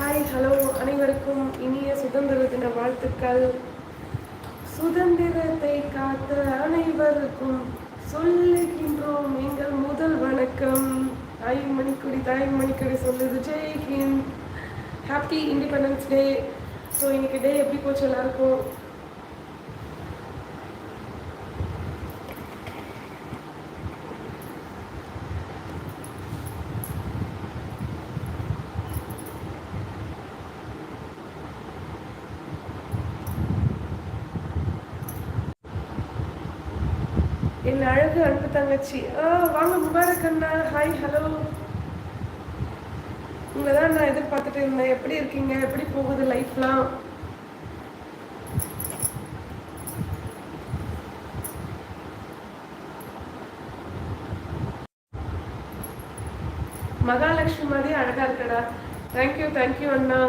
Hi hello அனைவருக்கும் இனிய சுதந்திர தின வாழ்த்துக்கள். சுதந்திரத்தை காத்த அனைவருக்கும் சொல்லுகின்றோம் எங்கள் முதல் வணக்கம். தாய் மணிக்குடி தாய் மணிக்குடி சொல்லுது ஜெய் ஹிந்த். ஹாப்பி இண்டிபெண்டன்ஸ் டே ஸோ இன்னைக்கு டே எப்படி போச்சு எல்லாருக்கும் என் அழகு அன்பு தங்கச்சி ஆ வாங்க முபாரக் அண்ணா. ஹாய் ஹலோ உங்களை தான் நான் எதிர்பார்த்துட்டு இருந்தேன். எப்படி இருக்கீங்க? எப்படி போகுது லைஃப்லாம் மகாலட்சுமி மாதிரி அழகா இருக்கடா. தேங்க்யூ தேங்க்யூ அண்ணா.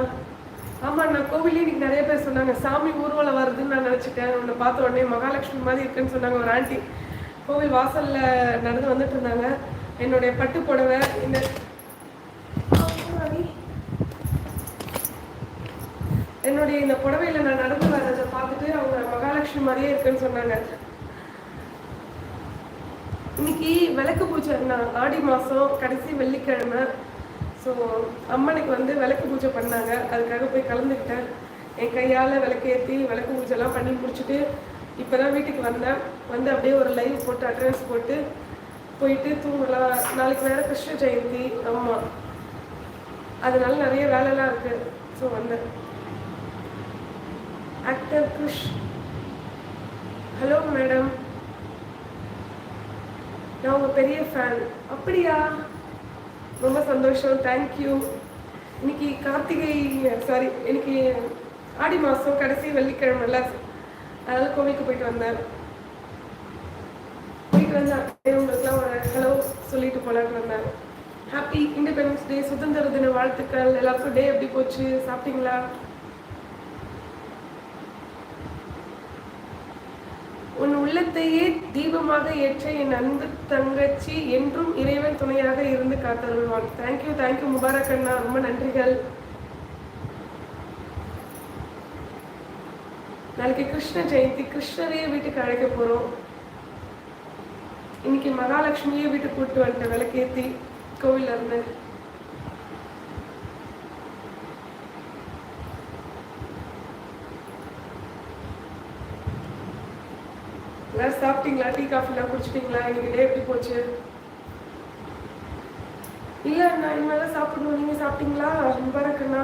ஆமா அண்ணா கோவிலே இன்னைக்கு நிறைய பேர் சொன்னாங்க சாமி ஊர்வலம் வருதுன்னு நான் நினைச்சிட்டேன். உன்னை பார்த்த உடனே மகாலட்சுமி மாதிரி இருக்குன்னு சொன்னாங்க ஒரு ஆண்டி. கோவில் வாசல்ல நடந்து வந்துட்டு இருந்தாங்க. என்னுடைய பட்டு புடவை இந்த என்னுடைய இந்த புடவையில நான் நடந்து வர்றதை பார்த்துட்டு அவங்க மகாலட்சுமி மாதிரியே இருக்குன்னு சொன்னாங்க. இன்னைக்கு விளக்கு பூஜை நான் ஆடி மாதம் கடைசி வெள்ளிக்கிழமை. ஸோ அம்மனுக்கு வந்து விளக்கு பூஜை பண்ணாங்க. அதுக்காக போய் கலந்துக்கிட்டேன். என் கையால் விளக்கேற்றி விளக்கு பூஜைலாம் பண்ணி முடிச்சுட்டு இப்போ தான் வீட்டுக்கு வந்தேன். வந்து அப்படியே ஒரு லைவ் போட்டு அட்ரஸ் போட்டு போயிட்டு தூங்கலாம். நாளைக்கு வேறு கிருஷ்ண ஜெயந்தி. ஆமாம் அதனால நிறைய வேலைலாம் இருக்குது ஸோ வந்தேன். ஆக்டர் கிருஷ் ஹலோ மேடம் நான் உங்கள் பெரிய ஃபேன் அப்படியா? ரொம்ப சந்தோஷம். தேங்க்யூ இன்னைக்கு கார்த்திகை சாரி இன்னைக்கு ஆடி மாதம் கடைசி வெள்ளிக்கிழமைல அதாவது கோவிலுக்கு போயிட்டு வந்தேன். போயிட்டு வந்து அப்படியே உங்களுக்குலாம் ஒரு ஹலோ சொல்லிட்டு போலான்னு வந்தேன். ஹாப்பி இண்டிபெண்டன்ஸ் டே சுதந்திர தின வாழ்த்துக்கள் எல்லாருக்கும் டே எப்படி போச்சு சாப்பிட்டீங்களா? உன் உள்ளத்தையே தீபமாக ஏற்ற என் அன்பு தங்கச்சி என்றும் இறைவன் துணையாக இருந்து காத்தருள்வான். தேங்க்யூ தேங்க்யூ முபாரக் அண்ணா ரொம்ப நன்றிகள். நாளைக்கு கிருஷ்ண ஜெயந்தி கிருஷ்ணரையே வீட்டுக்கு அழைக்க போகிறோம் இன்னைக்கு மகாலட்சுமியே வீட்டுக்கு கூப்பிட்டு வந்துட்டேன் விளக்கேற்றி கோவில்ல இருந்து எல்லாரும் சாப்பிட்டீங்களா? டீ காஃபிலாம் குடிச்சிட்டீங்களா? இன்னைக்கு டே எப்படி போச்சு? இல்லை நான் இனிமேல் சாப்பிடணும். நீங்க சாப்பிட்டீங்களா? ரொம்ப இருக்குண்ணா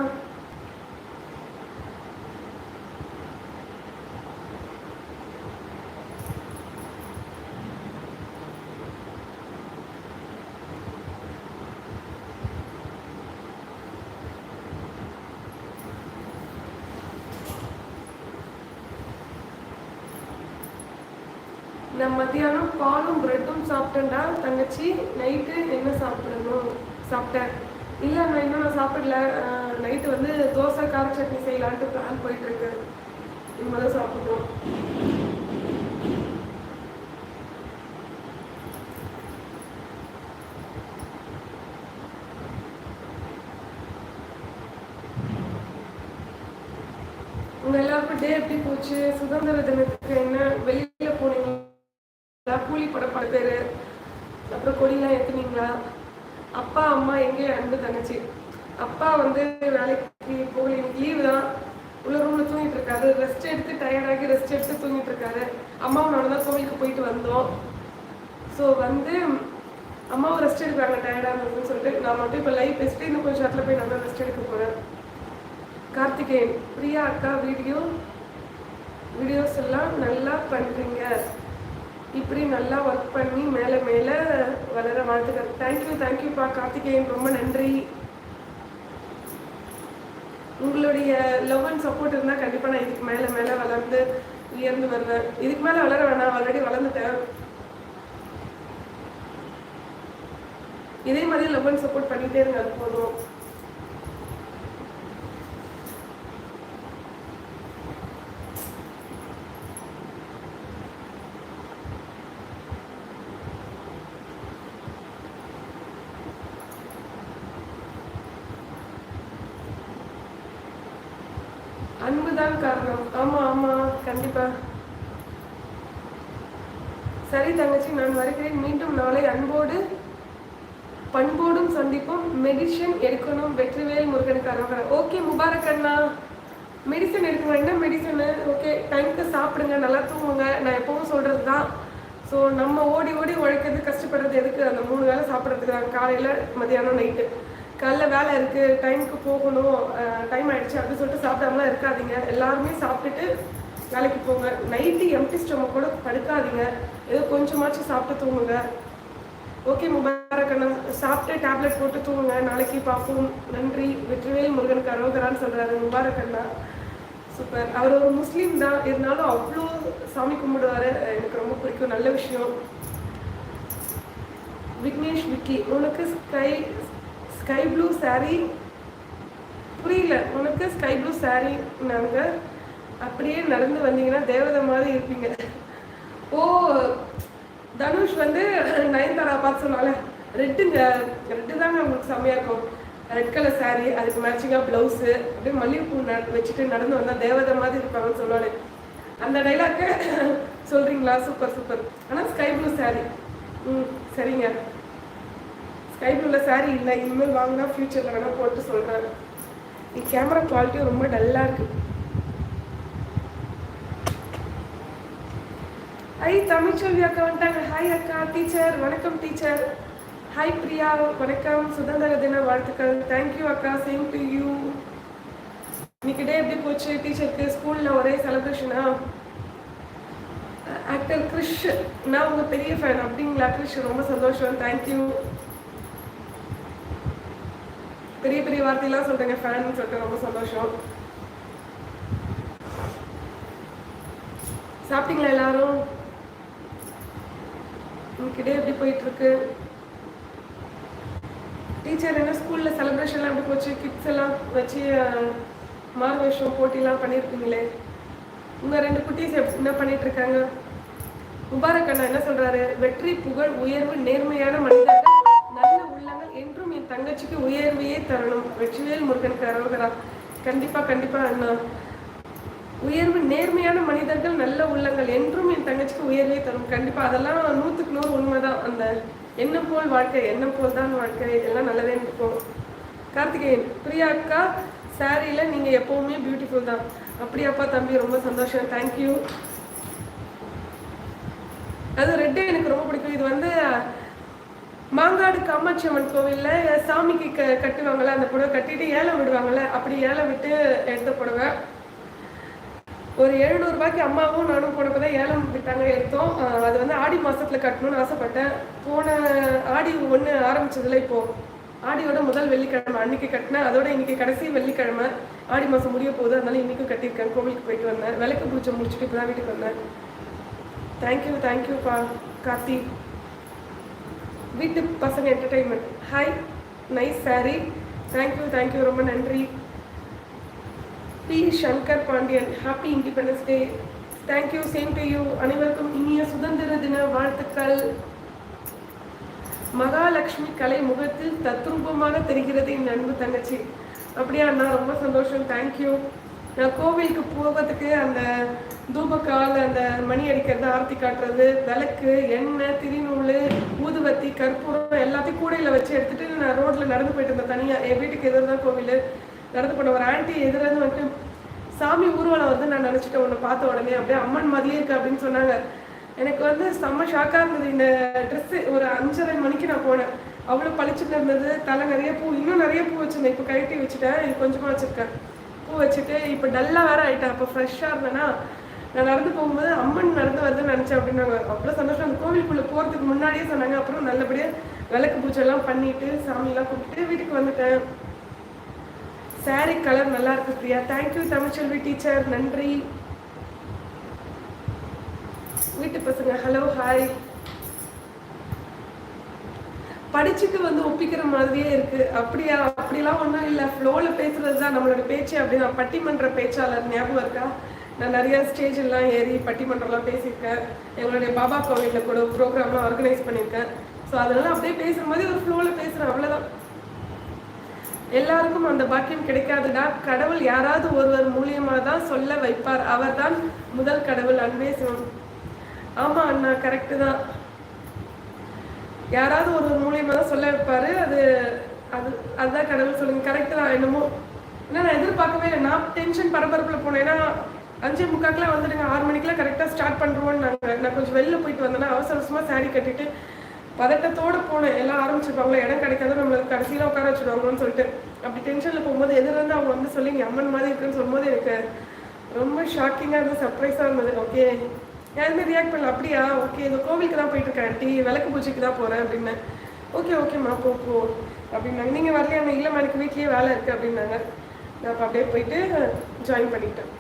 மத்தியானம் பாலும் பிரெட்டும் சாப்பிட்டேன்டா. தங்கச்சி நைட்டு என்ன சாப்பிடணும்? சாப்பிட்டேன். இல்லை நான் இன்னும் நான் சாப்பிடல. நைட்டு வந்து தோசை கார சட்னி செய்யலான்ட்டு பிளான் போயிட்டு இருக்கு இனிமேல் தான் சாப்பிடணும். உங்க எல்லாருக்கும் டே எப்படி போச்சு? சுதந்திர தினத்துக்கு என்ன வெளியில போனீங்களா கூலி போட பல பேரு அப்புறம் கொடியெல்லாம் அப்பா அம்மா எங்க அன்பு தங்கச்சி? அப்பா வந்து வேலைக்கு போகல இன்னைக்கு லீவு தான். உள்ள ரூம்ல தூங்கிட்டு இருக்காரு. ரெஸ்ட் எடுத்து டயர்டாகி ரெஸ்ட் எடுத்து தூங்கிட்டு இருக்காரு. அம்மாவோட தான் கோவிலுக்கு போயிட்டு வந்தோம். ஸோ வந்து அம்மாவும் ரெஸ்ட் எடுக்கிறாங்க டயர்டாக இருந்ததுன்னு சொல்லிட்டு நான் மட்டும் இப்போ லைவ் பேசிட்டு இன்னும் கொஞ்சம் நேரத்தில் போய் நான் ரெஸ்ட் எடுக்க போகிறேன் கார்த்திகேயன் பிரியா அக்கா வீடியோ வீடியோஸ் எல்லாம் நல்லா பண்ணுறீங்க இப்படி நல்லா ஒர்க் பண்ணி மேலே மேலே வளர வாழ்த்துக்கள். தேங்க்யூ தேங்க்யூப்பா கார்த்திகேயன் ரொம்ப நன்றி. உங்களுடைய லவ் அண்ட் சப்போர்ட் இருந்தால் கண்டிப்பாக நான் இதுக்கு மேலே மேலே வளர்ந்து உயர்ந்து வருவேன். இதுக்கு மேலே வளர வேணாம். ஆல்ரெடி வளர்ந்துட்டேன். இதே மாதிரி லவ் அண்ட் சப்போர்ட் பண்ணிகிட்டே இருங்க போதும் அன்புதான் காரணம் ஆமா ஆமா கண்டிப்பா சரி வருகிறேன். மீண்டும் நாளை அன்போடு பண்போடும் சந்திப்போம். மெடிசன் எடுக்கணும். வெற்றிவேல் முருகனுக்கு அரோகரா. ஓகே முபாரக் அண்ணா. மெடிசன் எடுக்கணும். என்ன மெடிசனு? ஓகே டைமுக்கு சாப்பிடுங்க. நல்லா தூங்குங்க. நான் எப்பவும் சொல்கிறது தான் ஸோ நம்ம ஓடி ஓடி உழைக்கிறது கஷ்டப்படுறது எதுக்கு? அந்த மூணு வேளை சாப்பிட்றதுக்கு தான். காலையில் மதியானம் நைட்டு காலைல வேலை இருக்குது டைமுக்கு போகணும். டைம் ஆகிடுச்சு அப்படின்னு சொல்லிட்டு சாப்பிடாமலாம் இருக்காதீங்க. எல்லாருமே சாப்பிட்டுட்டு வேலைக்கு போங்க. நைட்டு எம்டி ஸ்டொமக் கூட படுக்காதீங்க. ஏதோ கொஞ்சமாச்சும் சாப்பிட்டு தூங்குங்க. ஓகே முபாரக்கண்ணா சாப்பிட்டு டேப்லெட் போட்டு தூங்குங்க. நாளைக்கு பார்ப்போம். நன்றி. வெற்றிவேல் முருகனுக்கு அரோகரான்னு சொல்கிறாரு முபாரக்கண்ணா சூப்பர் அவர் ஒரு முஸ்லீம் தான். இருந்தாலும் அவ்வளோ சாமி கும்பிடுவாரு. எனக்கு ரொம்ப பிடிக்கும். நல்ல விஷயம். விக்னேஷ் விக்கி உனக்கு ஸ்கை ஸ்கை ப்ளூ saree? புரியல. உனக்கு ஸ்கை ப்ளூ saree நாங்கள் அப்படியே நடந்து வந்தீங்கன்னா தேவதை மாதிரி இருப்பீங்க. ஓ தனுஷ் வந்து நயன்தாரா பார்த்து சொன்னால ரெட்டுங்க ரெட்டு தாங்க உங்களுக்கு செம்மையா இருக்கும். ரெட் கலர் saree அதுக்கு மேட்சிங்காக ப்ளவுஸு அப்படியே மல்லிகைப்பூ ந வச்சுட்டு நடந்து வந்தால் தேவதை மாதிரி இருப்பாங்கன்னு சொன்னாலே. அந்த டைலாக்கு சொல்கிறீங்களா சூப்பர் சூப்பர் ஆனால் ஸ்கை ப்ளூ saree. ம் சரிங்க. ஸ்கை ப்ளூவில் saree இல்லை. இனிமேல் வாங்கினா ஃப்யூச்சரில் வேணால் போட்டு சொல்கிறேன் நீ கேமரா குவாலிட்டியும் ரொம்ப டல்லாக இருக்குது ஐ தமிழ்ச்செல்வி அக்கா வந்துட்டாங்க ஹாய் அக்கா டீச்சர் வணக்கம் டீச்சர் ஹாய் பிரியா. வணக்கம். சுதந்திர தின வாழ்த்துக்கள். தேங்க்யூ அக்கா. சேம் டு யூ இன்னைக்கு டே எப்படி போச்சு? டீச்சருக்கு ஸ்கூலில் ஒரே செலிப்ரேஷனா ஆக்டர் கிறிஷ் நான் உங்க பெரிய ஃபேன் அப்படிங்களா கிறிஷ் ரொம்ப சந்தோஷம். தேங்க்யூ பெரிய பெரிய வார்த்தையெல்லாம் சொல்றீங்க ஃபேன் சொல்லிட்டு ரொம்ப சந்தோஷம். சாப்பிட்டீங்களா எல்லாரும்? இன்னைக்கு டே எப்படி போயிட்டு இருக்கு டீச்சர் என்ன ஸ்கூல்ல செலிப்ரேஷன்லாம் எப்படி போச்சு? கிட்ஸ் எல்லாம் வச்சு அஹ், மாறு வேஷம் போட்டிலாம் பண்ணியிருப்பீங்களே உங்க ரெண்டு குட்டீஸ் என்ன பண்ணிட்டு இருக்காங்க முபாரக் அண்ணா என்ன சொல்றாரு? வெற்றி புகழ் உயர்வு நேர்மையான மனிதர்கள் நல்ல உள்ளங்கள் என்றும் என் தங்கச்சிக்கு உயர்வையே தரணும். வெற்றிவேல் முருகன் கரோகரா கண்டிப்பா கண்டிப்பா அண்ணா. உயர்வு நேர்மையான மனிதர்கள் நல்ல உள்ளங்கள் என்றும் என் தங்கச்சிக்கு உயர்வே தரும். கண்டிப்பாக அதெல்லாம் நூற்றுக்கு நூறு உண்மைதான். அந்த எண்ணம் போல் வாழ்க்கை எண்ணம் போல் தான் வாழ்க்கை. இதெல்லாம் நல்லதே இருக்கும் கார்த்திகேயன் பிரியா அக்கா சாரியில் நீங்கள் எப்போவுமே பியூட்டிஃபுல் தான். அப்படியாப்பா தம்பி ரொம்ப சந்தோஷம். தேங்க்யூ அது ரெட்டே எனக்கு ரொம்ப பிடிக்கும். இது வந்து மாங்காடு காமாட்சி அம்மன் கோவில்ல சாமிக்கு க கட்டுவாங்கள்ல அந்த புடவை கட்டிட்டு ஏலம் விடுவாங்கல்ல அப்படி ஏலம் விட்டு எடுத்த புடவை ஒரு எழுநூறுபாய்க்கு அம்மாவும் நானும் போனப்போ தான் ஏலம் விட்டாங்க எடுத்தோம். அது வந்து ஆடி மாதத்தில் கட்டணும்னு ஆசைப்பட்டேன். போன ஆடி ஒன்று ஆரம்பிச்சதுல இப்போ ஆடியோட முதல் வெள்ளிக்கிழமை அன்னைக்கு கட்டினேன். அதோட இன்னைக்கு கடைசி வெள்ளிக்கிழமை ஆடி மாதம் முடிய போகுது. அதனால இன்னைக்கும் கட்டியிருக்கேன். கோவிலுக்கு போயிட்டு வந்தேன். விளக்கு பூஜை முடிச்சுட்டு இப்போ தான் வீட்டுக்கு வந்தேன். தேங்க்யூ தேங்க்யூ பா கார்த்தி. வீட்டு பசங்க entertainment hi nice sari thank you thank you ரொம்ப நன்றி. P. Shankar Pandian. Happy independence day thank you same to you அனைவருக்கும் இனிய சுதந்திர தின வாழ்த்துக்கள். மகாலட்சுமி கலை முகத்தில் தத்ரூபமாக தெரிகிறது என் அன்பு தங்கச்சி. அப்படியா அண்ணா ரொம்ப சந்தோஷம். தேங்க்யூ நான் கோவிலுக்கு போகிறதுக்கு அந்த தூபக்கால் அந்த மணி அடிக்கிறது ஆர்த்தி காட்டுறது விளக்கு எண்ணெய் திரிநூல் ஊதுவத்தி கற்பூரம் எல்லாத்தையும் கூடையில் வச்சு எடுத்துகிட்டு நான் ரோட்டில் நடந்து போயிட்டு இருந்தேன் தனியாக என் வீட்டுக்கு எதிர்தான் கோவில். நடந்து போன ஒரு ஆண்டி எதிராக வந்துட்டு சாமி ஊர்வலம் வந்து நான் நினச்சிட்டேன் உன்னை பார்த்த உடனே. அப்படியே அம்மன் மாதிரியே இருக்கு அப்படின்னு சொன்னாங்க. எனக்கு வந்து செம்ம ஷாக்காக இருந்தது. இந்த ட்ரெஸ்ஸு ஒரு அஞ்சரை மணிக்கு நான் போனேன். அவ்வளோ பளிச்சுட்டு இருந்தது. தலை நிறைய பூ இன்னும் நிறைய பூ வச்சுருந்தேன். இப்போ கழட்டி வச்சுட்டேன். இது கொஞ்சமாக வச்சுருக்கேன். பூ வச்சுட்டு இப்போ டல்லாக வேற ஆகிட்டேன் அப்போ ஃப்ரெஷ்ஷாக இருந்தேன்னா நான் நடந்து போகும்போது அம்மன் நடந்து வருதுன்னு நினச்சேன் அப்படின்னாங்க. அவ்வளோ சந்தோஷம். அந்த கோவிலுக்குள்ளே போகிறதுக்கு முன்னாடியே சொன்னாங்க. அப்புறம் நல்லபடியாக விளக்கு பூஜை எல்லாம் பண்ணிட்டு சாமியெல்லாம் கூப்பிட்டு வீட்டுக்கு வந்துட்டேன். சாரி கலர் நல்லா இருக்கு பிரியா. தேங்க்யூ தமிழ்ச்செல்வி டீச்சர் நன்றி. வீட்டு பசங்க ஹலோ ஹாய் படிச்சுட்டு வந்து ஒப்பிக்கிற மாதிரியே இருக்கு. அப்படியா? அப்படிலாம் ஒன்றும் இல்லை. ஃப்ளோவில் பேசுறது தான் நம்மளோட பேச்சு. அப்படின்னா பட்டிமன்ற பேச்சாளர் ஞாபகம் இருக்கா? நான் நிறைய ஸ்டேஜ் எல்லாம் ஏறி பட்டிமன்றம்லாம் பேசியிருக்கேன். எங்களுடைய பாபா கோவிலில் கூட ப்ரோக்ராம்லாம் ஆர்கனைஸ் பண்ணியிருக்கேன். ஸோ அதனால அப்படியே பேசுகிற மாதிரி ஒரு ஃப்ளோவில் பேசுகிறேன் அவ்வளோதான் எல்லாருக்கும் அந்த பாக்கியம் கிடைக்காதுடா. கடவுள் யாராவது ஒருவர் மூலியமா தான் சொல்ல வைப்பார். அவர்தான் முதல் கடவுள். அன்பே சிவம் ஆமா அண்ணா கரெக்டு தான். யாராவது ஒருவர் மூலியமா தான் சொல்ல வைப்பாரு. அது அது அதுதான் கடவுள் சொல்லுங்க கரெக்டு தான் என்னமோ. ஏன்னா நான் எதிர்பார்க்கவே இல்லை. நான் டென்ஷன் பரபரப்பில் போனேன். ஏன்னா அஞ்சு முக்காக்கெல்லாம் வந்துடுங்க. ஆறு மணிக்கெல்லாம் கரெக்டாக ஸ்டார்ட் பண்ணுறோன்னு நாங்கள் நான் கொஞ்சம் வெளில போயிட்டு வந்தேன்னா அவசர அவசரமாக சாரி கட்டிட்டு பதட்டத்தோடு போனேன் எல்லாம் ஆரம்பிச்சிருப்பாங்களா இடம் கிடைக்காது நம்மளுக்கு கடைசியில் உட்கார வச்சுடுவாங்கன்னு சொல்லிட்டு. அப்படி டென்ஷனில் போகும்போது எதிர்ந்து அவங்க வந்து சொல்லி அம்மன் மாதிரி இருக்குன்னு சொல்லும்போது எனக்கு ரொம்ப ஷாக்கிங்காக இருந்தது சர்ப்ரைஸாக இருந்தது. ஓகே யாருமே ரியாக்ட் பண்ணல. அப்படியா? ஓகே இந்த கோவிலுக்கு தான் போயிட்டு இருக்கேன் ஆண்டி விளக்கு பூஜைக்கு தான் போகிறேன் அப்படின்னு ஓகே ஓகேம்மா போ போ அப்படின்னாங்க. நீங்கள் வரலையா? இல்லைம்மா எனக்கு வீட்லேயே வேலை இருக்குது அப்படின்னாங்க. நான் அப்போ அப்படியே போயிட்டு ஜாயின் பண்ணிட்டேன்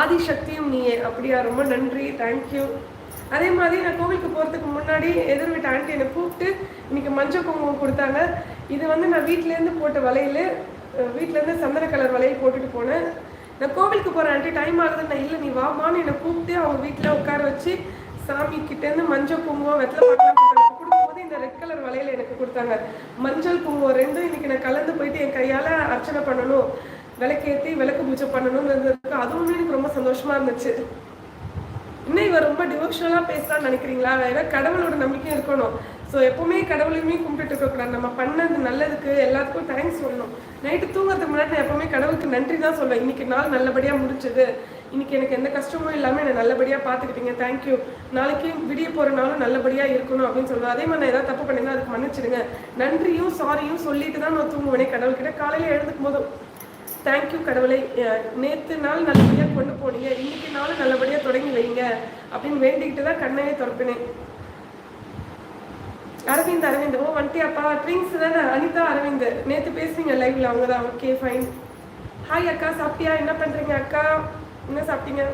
ஆதிசக்தியும் நீயே. அப்படியா? ரொம்ப நன்றி. தேங்க்யூ அதே மாதிரி நான் கோவிலுக்கு போகிறதுக்கு முன்னாடி எதிர் வீட்டு ஆண்டி என்னை கூப்பிட்டு இன்னைக்கு மஞ்சள் குங்குமம் கொடுத்தாங்க. இது வந்து நான் வீட்டிலேருந்து போட்ட வளையல். வீட்டிலேருந்து சந்தன கலர் வளையல் போட்டுட்டு போனேன். நான் கோவிலுக்கு போகிறேன் ஆண்டி டைம் ஆகுதுன்னு நான் இல்லை நீ வாமான்னு என்னை கூப்பிட்டு அவங்க வீட்டில் உட்கார வச்சு சாமி கிட்டேருந்து மஞ்சள் குங்குமம் வெத்தலை பார்க்கலாம் கொடுக்கும்போது இந்த ரெட் கலர் வளையல் எனக்கு கொடுத்தாங்க. மஞ்சள் குங்குமம் ரெண்டும் இன்னைக்கு நான் கலந்து போயிட்டு என் கையால் அர்ச்சனை பண்ணணும். விளக்கேற்றி விளக்கு பூஜை பண்ணணும்னு அதுவும் எனக்கு ரொம்ப சந்தோஷமாக இருந்துச்சு. இன்னும் இவர் ரொம்ப டிவோஷனலாக பேசலாம்னு நினைக்கிறீங்களா? வேற கடவுளோட நம்பிக்கையும் இருக்கணும். ஸோ எப்போவுமே கடவுளையுமே கும்பிட்டுட்டு இருக்கக்கூடாது நம்ம பண்ணது நல்லதுக்கு எல்லாத்துக்கும் தேங்க்ஸ் சொல்லணும். நைட்டு தூங்குறதுக்கு முன்னாடி நான் எப்போவுமே கடவுளுக்கு நன்றி தான் சொல்லுவேன் இன்னைக்கு நாள் நல்லபடியாக முடிஞ்சது. இன்னைக்கு எனக்கு எந்த கஷ்டமும் இல்லாமல் என்னை நல்லபடியாக பார்த்துக்கிட்டீங்க தேங்க்யூ நாளைக்கு விடிய போகிற நாளும் நல்லபடியாக இருக்கணும் அப்படின்னு சொல்லுவேன். அதே மாதிரி நான் ஏதாவது தப்பு பண்ணிங்கன்னா அதுக்கு மன்னிச்சிடுங்க. நன்றியும் சாரியும் சொல்லிட்டு தான் நான் தூங்குவேனே கடவுள்கிட்ட. காலையில் எழுந்துக்கும் போதும். தேங்க்யூ கடவுளை. நேற்று நாள் நல்லபடியாக கொண்டு போனீங்க. இன்னைக்கு நாள் தொடங்கி வைங்க அப்படின்னு வேண்டிக்கிட்டு தான் கண்ணையே திறப்பினேன் அரவிந்த் அரவிந்த். ஓ அப்பா ட்ரிங்க்ஸ் தானே? அனிதா அரவிந்த். நேற்று பேசுறீங்க லைவ்ல அவங்க தான். ஓகே ஃபைன் ஹாய் அக்கா சாப்பிட்டியா? என்ன பண்ணுறீங்க அக்கா? என்ன சாப்பிட்டீங்க?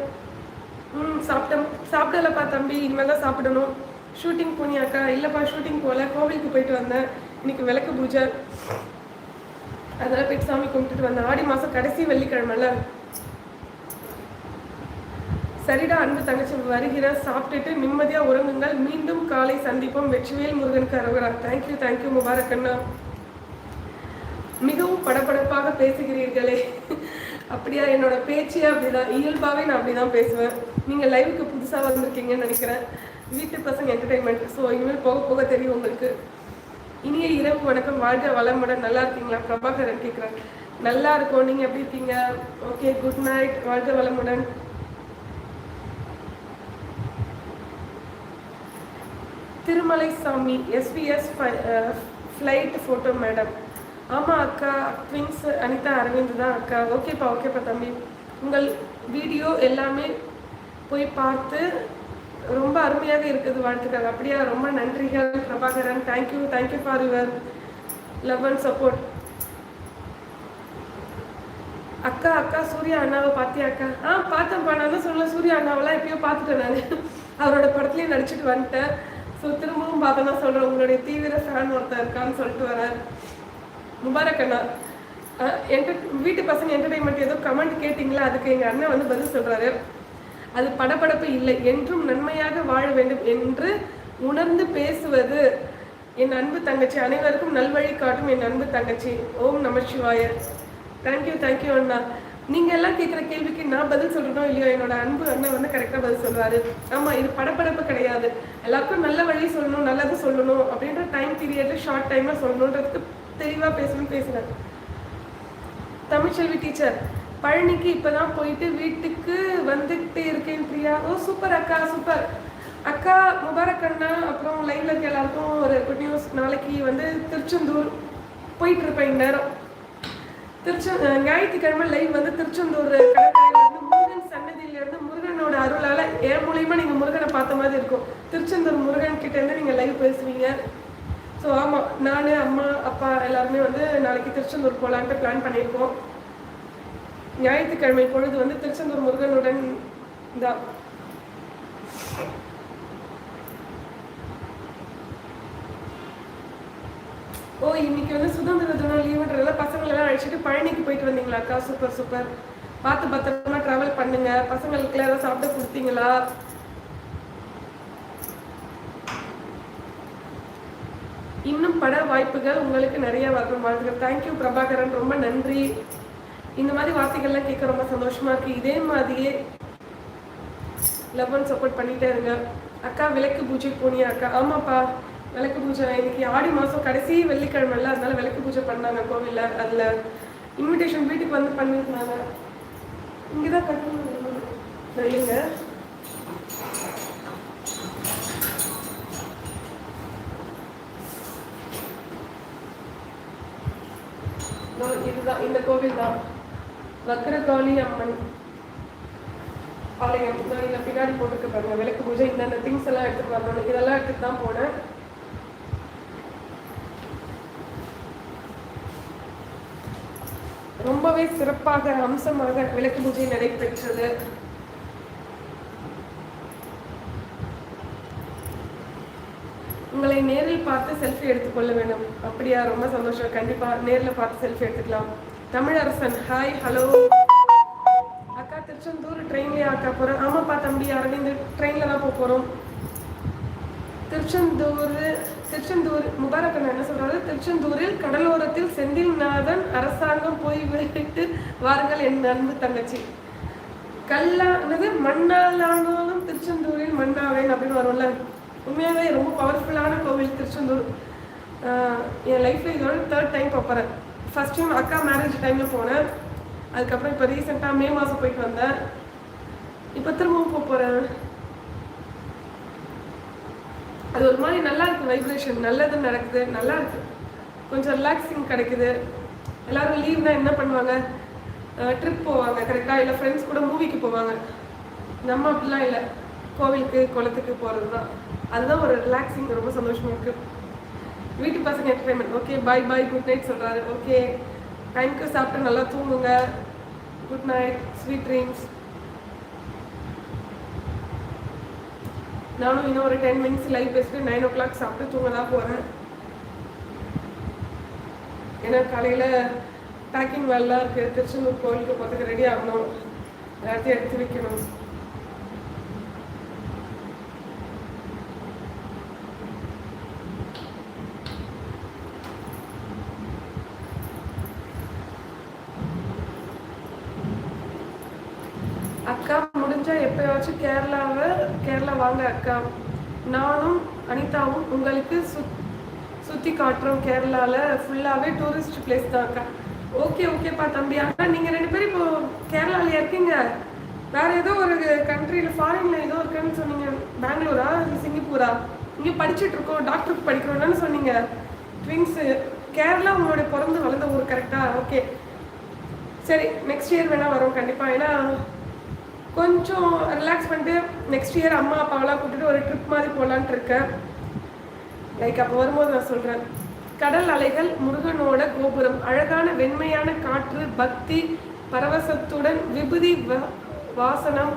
ம் சாப்பிட்டேன் சாப்பிடலப்பா தம்பி. இனிமேல் தான் சாப்பிடணும். ஷூட்டிங் போனியாக்கா இல்லைப்பா ஷூட்டிங் போகல. கோவிலுக்கு போயிட்டு வந்தேன். இன்னைக்கு விளக்கு பூஜை. அதெல்லாம் போயிட்டு சாமி கும்பிட்டுட்டு வந்தேன். ஆடி மாதம் கடைசி வெள்ளிக்கிழமைல. சரிடா அன்பு தங்கச்சி வருகிற சாப்பிட்டுட்டு நிம்மதியாக உறங்குங்கள். மீண்டும் காலை சந்திப்போம். வெற்றிவேல் முருகனுக்கு அரோகரா. தேங்க்யூ தேங்க்யூ முபாரக் அண்ணா. மிகவும் படபடப்பாக பேசுகிறீர்களே. அப்படியா என்னோட பேச்சே அப்படிதான். இயல்பாகவே நான் அப்படிதான் பேசுவேன். நீங்கள் லைவுக்கு புதுசாக வந்திருக்கீங்கன்னு நினைக்கிறேன். வீட்டு பசங்க என்டர்டைன்மெண்ட் ஸோ இனிமேல் போக போக தெரியும் உங்களுக்கு. இனிய இரவு வணக்கம். வாழ்க வளமுடன். நல்லா இருக்கீங்களா? பிரபாகரன் கேட்குறேன் நல்லா இருக்கும். நீங்கள் எப்படி இருக்கீங்க? ஓகே குட் நைட் வாழ்க வளமுடன். திருமலை சாமி எஸ்பிஎஸ் ஃப்ளைட் ஃபோட்டோ மேடம் ஆமாம் அக்கா ட்வின்ஸ் அனிதா அரவிந்த் தான் அக்கா. ஓகேப்பா ஓகேப்பா தம்பி. உங்கள் வீடியோ எல்லாமே போய் பார்த்து ரொம்ப அருமையாக இருக்குது வாழ்த்துக்கள். அப்படியா? ரொம்ப நன்றிகள் Prabhakaran. Thank you thank you for your love and support அக்கா அக்கா சூர்யா அண்ணாவை பார்த்தியா அக்கா? ஆ பார்த்தேன்ப்பா. நான் தான் சொல்ல சூர்யா அண்ணாவெல்லாம் எப்பயோ பார்த்துட்டேன் நான். அவரோட படத்துலேயும் நடிச்சுட்டு வந்துட்டேன். ஸோ திரும்பவும் பார்த்தோன்னா சொல்கிறேன் உங்களுடைய தீவிர ஃபேன் ஒருத்தர் இருக்கான்னு சொல்லிட்டு வரேன் முபாரக் அண்ணா என்டர் வீட்டு பசங்க என்டர்டைன்மெண்ட் ஏதோ கமெண்ட் கேட்டிங்களா? அதுக்கு எங்கள் அண்ணன் வந்து பதில் சொல்கிறாரு அது படபடப்பு இல்லை என்றும் நன்மையாக வாழ வேண்டும் என்று உணர்ந்து பேசுவது என் அன்பு தங்கச்சி. அனைவருக்கும் நல்வழி காட்டும் என் அன்பு தங்கச்சி. ஓம் நம சிவாய. தேங்க்யூ தேங்க்யூ அண்ணா. நீங்கள் எல்லாம் கேட்குற கேள்விக்கு நான் பதில் சொல்கிறனோ இல்லையோ என்னோட அன்பு அண்ணன் வந்து கரெக்டாக பதில் சொல்லுவார். ஆமாம் இது படப்படப்பு கிடையாது. எல்லாருக்கும் நல்ல வழி சொல்லணும் நல்லது சொல்லணும் அப்படின்ற டைம் பீரியடில் ஷார்ட் டைமில் சொல்லணுன்றதுக்கு தெளிவாக பேசணும்னு பேசுகிறேன் தமிழ்ச்செல்வி டீச்சர் பழனிக்கு இப்போ தான் போயிட்டு வீட்டுக்கு வந்துக்கிட்டே இருக்கேன் பிரியா. ஓ சூப்பர் அக்கா சூப்பர் அக்கா முபாரக் அண்ணா அப்புறம் லைவ்ல இருக்க எல்லாருக்கும் ஒரு குட் நியூஸ் நாளைக்கு வந்து திருச்செந்தூர் போயிட்டு இருப்பேன் இந்நேரம். திருச்செ ஞாயிற்றுக்கிழமை லைவ் வந்து திருச்செந்தூர் கடற்கரையிலேருந்து முருகன் சன்னதியிலேருந்து முருகனோட அருளால் என் மூலியமாக நீங்கள் முருகனை பார்த்த மாதிரி இருக்கும். திருச்செந்தூர் முருகன் கிட்டேருந்து நீங்கள் லைவ் பேசுவீங்க. ஸோ ஆமாம் நான் அம்மா அப்பா எல்லாருமே வந்து நாளைக்கு திருச்செந்தூர் போகலான்ட்டு பிளான் பண்ணியிருக்கோம். ஞாயிற்றுக்கிழமை பொழுது வந்து திருச்செந்தூர் முருகனுடன் தான் ஓ இன்னைக்கு வந்து சுதந்திர தினம் லீவுன்றதால பசங்களெல்லாம் அழைச்சிட்டு பழனிக்கு போயிட்டு வந்தீங்களா அக்கா? Super super. பார்த்து பத்திரமா ட்ராவல் பண்ணுங்க. பசங்களுக்கு ஏதாவது சாப்பிட கொடுத்தீங்களா? இன்னும் பட வாய்ப்புகள் உங்களுக்கு நிறைய வரும் வாழ்த்துக்கள். Thank you Prabhakaran. ரொம்ப நன்றி. இந்த மாதிரி வார்த்தைகள்லாம் கேட்க ரொம்ப சந்தோஷமா இருக்கு. இதே மாதிரியே லவ் அண்ட் சப்போர்ட் பண்ணிட்டே இருங்க. அக்கா விளக்கு பூஜை போனியா அக்கா? ஆமாப்பா. விளக்கு பூஜை இன்னைக்கு ஆடி மாதம் கடைசி வெள்ளிக்கிழமைல அதனால விளக்கு பூஜை பண்ணாங்க கோவிலில் அதில் இன்விடேஷன் வீட்டுக்கு வந்து பண்ணியிருந்தாங்க. இங்கே தான் கட்டணும் இல்லைங்க இதுதான் இந்த கோவில் தான் வக்கரகாளி அம்மன் ஆலயம். நான் இதில் பின்னாடி போட்டுக்க பாருங்க விளக்கு பூஜை இந்த திங்ஸ் எல்லாம் எடுத்துகிட்டு வரணும். இதெல்லாம் எடுத்துட்டு தான் போனேன். ரொம்பவே சிறப்பாக அம்சமாக விளக்கு பூஜை நடைபெற்றது. உங்களை நேரில் பார்த்து செல்ஃபி எடுத்துக்கொள்ள வேண்டும். அப்படியா? ரொம்ப சந்தோஷம். கண்டிப்பா நேரில் பார்த்து செல்ஃபி எடுத்துக்கலாம். தமிழரசன் ஹாய் ஹலோ அக்கா திருச்செந்தூர் ட்ரெயின்லயே அக்கா போறேன் ஆமாப்பா தம்பி அரவிந்த் ட்ரெயின்ல தான் போக போறோம். திருச்செந்தூர் திருச்செந்தூர் முபாரக்கன் என்ன சொல்றாரு? திருச்செந்தூரில் கடலோரத்தில் செந்தில்நாதன் அரசாங்கம் போய் விட்டு வாருங்கள் என் அன்பு தங்கச்சி. கல்லானது மண்ணாலானாலும் திருச்செந்தூரில் மண்ணாவேன் அப்படின்னு வரும்ல. உண்மையாகவே ரொம்ப பவர்ஃபுல்லான கோவில் திருச்செந்தூர். என் லைஃப்பில் இதோட தேர்ட் டைம் போகிறேன் ஃபர்ஸ்ட் டைம் அக்கா மேரேஜ் டைமில் போனேன். அதுக்கப்புறம் இப்போ ரீசெண்டாக மே மாதம் போயிட்டு வந்தேன். இப்போ திரும்பவும் போக போகிறேன் அது ஒரு மாதிரி நல்லா இருக்குது வைப்ரேஷன் நல்லது நடக்குது நல்லா இருக்கு. கொஞ்சம் ரிலாக்ஸிங் கிடைக்குது. எல்லாரும் லீவ்னால் என்ன பண்ணுவாங்க? ட்ரிப் போவாங்க கரெக்டாக இல்லை ஃப்ரெண்ட்ஸ் கூட மூவிக்கு போவாங்க. நம்ம அப்படிலாம் இல்லை. கோவிலுக்கு குளத்துக்கு போகிறது தான் அதுதான் ஒரு ரிலாக்ஸிங் ரொம்ப சந்தோஷமாக இருக்குது வீட்டு பசங்க entertainment okay bye bye good night சொல்கிறாரு ஓகே டைம்க்கு சாப்பிட்டு நல்லா தூங்குங்க. குட் நைட் ஸ்வீட் ட்ரீம்ஸ் நானும் இன்னும் ஒரு டென் மினிட்ஸ் லைவ் பேசிட்டு நைன் ஓ கிளாக் சாப்பிட்டு தூங்க தான் போகிறேன் ஏன்னா காலையில் பேக்கிங் வேலைலாம் இருக்குது திருச்செந்தூர் கோவிலுக்கு போகிறதுக்கு ரெடி ஆகணும். எல்லாத்தையும் எடுத்து வைக்கணும் அக்கா முடிஞ்சா எப்பயாச்சும் கேரளாவை கேரளா வாங்க அக்கா. நானும் அனிதாவும் உங்களுக்கு சுத் சுற்றி காட்டுறோம் கேரளாவில் ஃபுல்லாகவே டூரிஸ்ட் பிளேஸ் தான் அக்கா. ஓகே ஓகேப்பா தம்பி. அக்கா நீங்கள் ரெண்டு பேரும் இப்போ கேரளாவில் இருக்கீங்க? வேற ஏதோ ஒரு கண்ட்ரியில் ஃபாரின்ல ஏதோ இருக்குன்னு சொன்னீங்க. பெங்களூரா? சிங்கப்பூரா? இங்கே படிச்சுட்டு இருக்கோம் டாக்டருக்கு படிக்கிறோம்னு சொன்னீங்க. ட்வின்ஸு கேரளா உங்களோட பிறந்து வளர்ந்த ஊர் கரெக்டாக ஓகே சரி நெக்ஸ்ட் இயர் வேணால் வரோம் கண்டிப்பாக ஏன்னா கொஞ்சம் ரிலாக்ஸ் பண்ணிட்டு நெக்ஸ்ட் இயர் அம்மா அப்பாவெல்லாம் கூட்டிட்டு ஒரு ட்ரிப் மாதிரி போகலான்ட்டு இருக்கேன். லைக் அப்போ வரும்போது நான் சொல்கிறேன் கடல் அலைகள் முருகனோட கோபுரம் அழகான வெண்மையான காற்று பக்தி பரவசத்துடன் விபூதி வாசனம்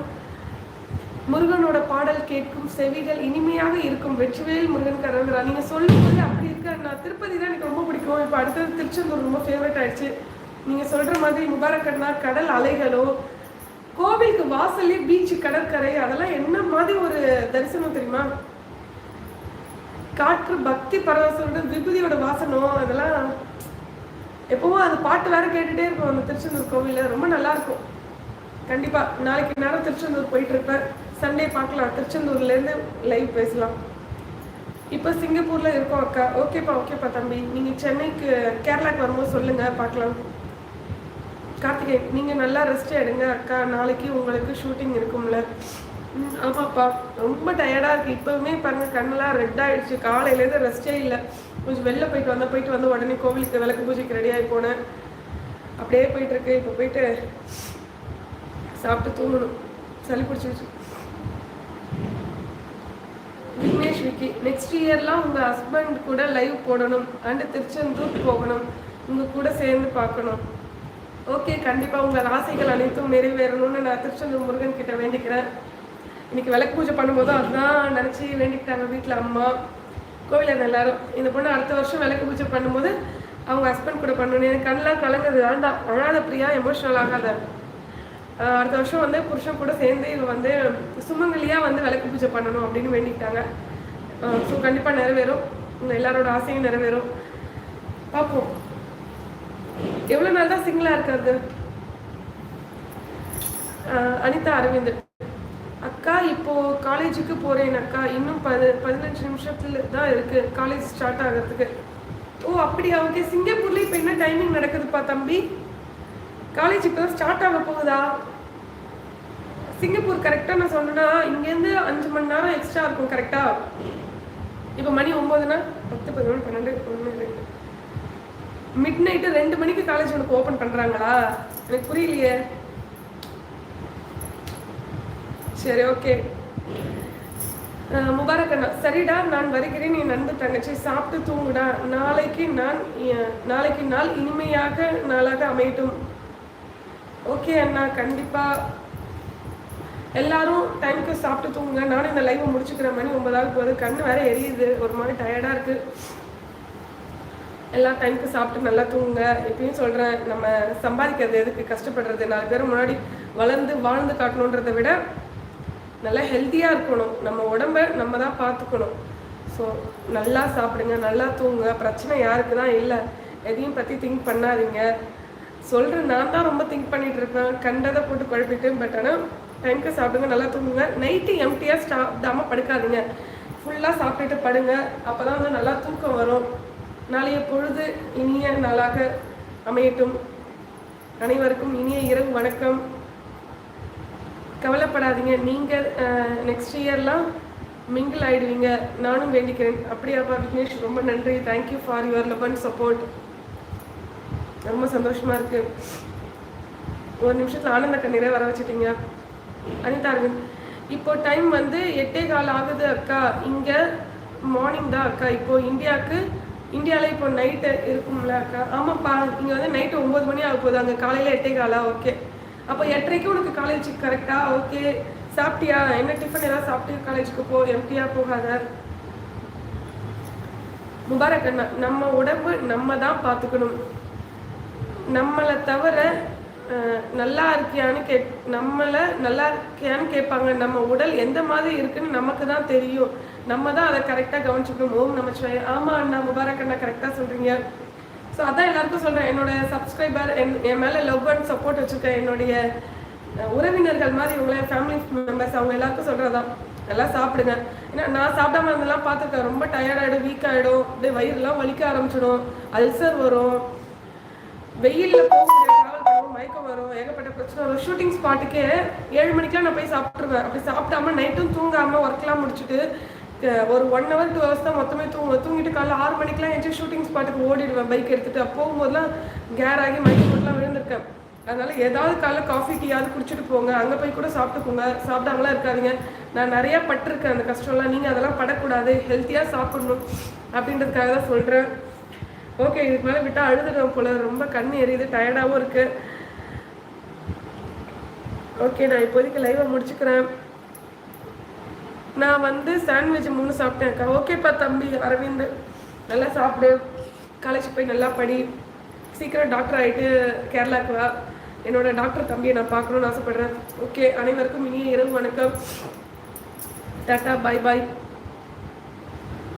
முருகனோட பாடல் கேட்கும் செவிகள் இனிமையாக இருக்கும். வெற்றிவேல் முருகன் கரங்குறா நீங்கள் சொல்லும்போது அப்படி இருக்க நான் திருப்பதி தான் எனக்கு ரொம்ப பிடிக்கும். இப்போ அடுத்தது திருச்செந்தூர் ரொம்ப ஃபேவரட் ஆயிடுச்சு. நீங்கள் சொல்கிற மாதிரி முபாரக்கட்னா கடல் அலைகளோ கோவிலுக்கு வாசல்லே பீச் கடற்கரை அதெல்லாம் என்ன மாதிரி ஒரு தரிசனம் தெரியுமா? காற்று பக்தி பரவசோட விபூதியோட வாசனம் அதெல்லாம் எப்பவும் அது பாட்டு வேற கேட்டுட்டே இருக்கும். அந்த திருச்செந்தூர் கோவில்ல ரொம்ப நல்லா இருக்கும். கண்டிப்பா நாளைக்கு நேரம் திருச்செந்தூர் போயிட்டு இருப்பேன் சண்டே பார்க்கலாம். திருச்செந்தூர்ல இருந்து லைவ் பேசலாம். இப்போ சிங்கப்பூர்ல இருக்கோம் அக்கா. ஓகேப்பா ஓகேப்பா தம்பி. நீங்க சென்னைக்கு கேரளாக்கு வரும்போது சொல்லுங்க பார்க்கலாம். கார்த்திகை நீங்கள் நல்லா ரெஸ்ட் எடுங்க அக்கா. நாளைக்கு உங்களுக்கு ஷூட்டிங் இருக்கும்ல. ஆமாப்பா ரொம்ப டயர்டாக இருக்குது இப்போவுமே பாருங்கள் கண்ணெல்லாம் ரெட் ஆகிடுச்சு காலையிலேருந்து ரெஸ்ட்டே ரெஸ்டே இல்லை. கொஞ்சம் வெளில போயிட்டு வந்தால் போயிட்டு வந்து உடனே கோவிலுக்கு விளக்கு பூஜைக்கு ரெடி ஆகி போனேன். அப்படியே போயிட்டுருக்கு இப்போ போயிட்டு சாப்பிட்டு தூங்கணும். சளி பிடிச்சிருச்சு. விக்னேஷ் விக்கி நெக்ஸ்ட் இயர்லாம் உங்கள் ஹஸ்பண்ட் கூட லைவ் போடணும். அண்டு திருச்செந்தூர் போகணும். உங்கள் கூட சேர்ந்து பார்க்கணும். ஓகே கண்டிப்பாக உங்கள் ஆசைகள் அனைத்தும் நிறைவேறணும்னு நான் திருச்செந்தூர் முருகன் கிட்ட வேண்டிக்கிறேன். இன்னைக்கு விளக்கு பூஜை பண்ணும்போது அதுதான் நினச்சி வேண்டிக்கிட்டாங்க வீட்டில் அம்மா கோவிலில் எல்லாரும். இந்த பொண்ணு அடுத்த வருஷம் விளக்கு பூஜை பண்ணும்போது அவங்க ஹஸ்பண்ட் கூட பண்ணணும் எனக்கு கண்ணெலாம் கலங்குது. வேண்டாம் அழாத பிரியா எமோஷனல் ஆகாத. அடுத்த வருஷம் வந்து புருஷன் கூட சேர்ந்து இவங்க வந்து சுமங்கலியாக வந்து விளக்கு பூஜை பண்ணணும் அப்படின்னு வேண்டிக்கிட்டாங்க. ஸோ கண்டிப்பாக நிறைவேறும். எல்லாரோட ஆசையும் நிறைவேறும். பார்ப்போம். எவ்வளோ நாள் தான் சிங்கிளாக இருக்கிறது ஆஹ் அனிதா அரவிந்த். அக்கா இப்போ காலேஜுக்கு போகிறேன் அக்கா. இன்னும் பதி பதினஞ்சு நிமிஷத்துல தான் இருக்கு. காலேஜ் ஸ்டார்ட் ஆகிறதுக்கு. ஓ அப்படியா? ஓகே. சிங்கப்பூர்ல இப்போ என்ன டைமிங் நடக்குதுப்பா தம்பி? காலேஜ் இப்போ ஸ்டார்ட் ஆக போகுதா? சிங்கப்பூர் கரெக்டாக நான் சொன்னேன்னா இங்கேருந்து அஞ்சு மணி நேரம் எக்ஸ்ட்ரா இருக்கும் கரெக்டாக இப்போ மணி ஒம்போதுனா பத்து பதினொன்று பன்னெண்டு ஒன்று ரெண்டு. மிட் நைட்டு ரெண்டு மணிக்கு காலேஜ் உனக்கு ஓப்பன் பண்ணுறாங்களா எனக்கு புரியலையே. சரி ஓகே முபாரக் அண்ணா சரிடா நான் வருகிறேன் என் நண்பு தங்கச்சி சாப்பிட்டு தூங்குடா. நாளைக்கு நான் நாளைக்கு நாள் இனிமையாக நாளாக அமையட்டும். ஓகே அண்ணா கண்டிப்பாக எல்லாரும் டைமுக்கு சாப்பிட்டு தூங்குங்க. நானும் இந்த லைவை முடிச்சுக்கிறேன் மணி ஒன்பதாவது போகுது கண்ணு வேற எரியுது. ஒரு மாதிரி டயர்டாக இருக்கு. எல்லா டைமுக்கு சாப்பிட்டு நல்லா தூங்குங்க. எப்பயும் சொல்கிறேன் நம்ம சம்பாதிக்கிறது எதுக்கு கஷ்டப்படுறது? நாலு பேர் முன்னாடி வளர்ந்து வாழ்ந்து காட்டணுன்றதை விட நல்லா ஹெல்த்தியாக இருக்கணும். நம்ம உடம்ப நம்ம தான் பார்த்துக்கணும். ஸோ நல்லா சாப்பிடுங்க நல்லா தூங்குங்க. பிரச்சனை யாருக்கு தான் இல்லை. எதையும் பற்றி திங்க் பண்ணாதீங்க. சொல்கிறேன் நான் தான் ரொம்ப திங்க் பண்ணிகிட்டு இருப்பேன். கண்டதை போட்டு குழப்பிட்டு பட் ஆனால் டைமுக்கு சாப்பிடுங்க நல்லா தூங்குங்க. நைட்டு எம்டியாக சாப்பிடாமல் படுக்காதீங்க. ஃபுல்லாக சாப்பிட்டுட்டு படுங்க. அப்போ தான் வந்து நல்லா தூக்கம் வரும். நாளைய பொழுது இனிய நாளாக அமையட்டும். அனைவருக்கும் இனிய இரவு வணக்கம். கவலைப்படாதீங்க. நீங்கள் நெக்ஸ்ட் இயர்லாம் மிங்கிள் ஆயிடுவீங்க. நானும் வேண்டிக்கிறேன். அப்படியாப்பா விக்னேஷ்? ரொம்ப நன்றி. Thank you for your love and support ரொம்ப சந்தோஷமாக இருக்குது ஒரு நிமிஷத்தில் ஆனந்த கண்ணீரை வர வச்சுட்டீங்க. அனிதா அரவிந்த் இப்போ டைம் வந்து எட்டே கால் ஆகுது அக்கா. இங்கே மார்னிங் தான் அக்கா. இப்போ இந்தியாவுக்கு இந்தியாவில் இப்போ நைட்டு இருக்கும்ல அக்கா? ஆமாப்பா இங்கே வந்து நைட்டு ஒம்பது மணி ஆக போகுது. அங்கே காலையில் எட்டே காலா? ஓகே அப்போ எட்டரைக்கு உனக்கு காலேஜ் கரெக்டா ஓகே சாப்பிட்டியா? என்ன டிஃபன் எல்லாம் சாப்பிட்டு காலேஜுக்கு போ? எம்டியா போகாத. முபாரக் அண்ணா நம்ம உடம்பு நம்ம தான் பார்த்துக்கணும். நம்மளை தவிர நல்லா இருக்கியான்னு கேட் நம்மளை நல்லா இருக்கியான்னு கேட்பாங்க. நம்ம உடல் எந்த மாதிரி இருக்குன்னு நமக்கு தான் தெரியும். நம்ம தான் அதை கரெக்டாக கவனிச்சுக்கணும். ஓம் நமச்சிவாய. ஆமாம் அண்ணா முபாரக் அண்ணா கரெக்டாக சொல்கிறீங்க ஸோ அதான் எல்லாருக்கும் சொல்கிறேன் என்னோட சப்ஸ்கிரைபர் என் என் மேலே லவ் அண்ட் சப்போர்ட் வச்சுருக்கேன் என்னுடைய உறவினர்கள் மாதிரி உங்களை ஃபேமிலி மெம்பர்ஸ் அவங்க எல்லாருக்கும் சொல்கிறதான் நல்லா சாப்பிடுங்க. ஏன்னா நான் சாப்பிடாம இருந்தெல்லாம் பார்த்துருக்கேன் ரொம்ப டயர்டாகிடும் வீக் ஆகிடும் அப்படியே வயிறுலாம் வலிக்க ஆரம்பிச்சிடும். அல்சர் வரும். வெயில்ல போக முடியாது பண்ணுவோம் மயக்கம் வரும் ஏகப்பட்ட பிரச்சனை வரும். ஷூட்டிங் ஸ்பாட்டுக்கே ஏழு மணிக்கெல்லாம் நான் போய் சாப்பிட்ருவேன் அப்படி சாப்பிடாம நைட்டும் தூங்காம ஒர்க்லாம் முடிச்சுட்டு ஒரு ஒன் ஹவர் டூ ஹவர்ஸ் தான் மொத்தமே தூங்குவேன். தூங்கிட்டு காலைல ஆறு மணிக்கெல்லாம் எஞ்சி ஷூட்டிங் ஸ்பாட்டுக்கு ஓடிடுவேன். பைக் எடுத்துகிட்டு அப்போ போகும்போதெல்லாம் கேர் ஆகி மயக்கம் போட்டுலாம் விழுந்திருக்கேன். அதனால் ஏதாவது காலைல காஃபி டீயாவது குடிச்சிட்டு போங்க. அங்கே போய் கூட சாப்பிட்டுக்கோங்க சாப்பிடாமலாம் இருக்காதீங்க. நான் நிறையா பட்டிருக்கேன் அந்த கஷ்டம்லாம். நீங்கள் அதெல்லாம் படக்கூடாது. ஹெல்த்தியாக சாப்பிடணும் அப்படின்றதுக்காக தான் சொல்கிறேன் ஓகே இதுக்கு மேலே விட்டால் அழுதுடும் போல. ரொம்ப கண் எரியுது. டயர்டாகவும் இருக்குது ஓகே நான் இப்போதைக்கு லைவை முடிச்சுக்கிறேன். நான் வந்து சாண்ட்விச் மூணு சாப்பிட்டேன் ஓகேப்பா தம்பி அரவிந்த். நல்லா சாப்பிடு. காலேஜ் போய் நல்லா படி. சீக்கிரம் டாக்டர் ஆகிட்டு கேரளாக்கு வா. என்னோட டாக்டர் தம்பியை நான் பார்க்கணும்னு ஆசைப்பட்றேன். ஓகே அனைவருக்கும் இனிய இரவு வணக்கம். டாட்டா பாய் பாய்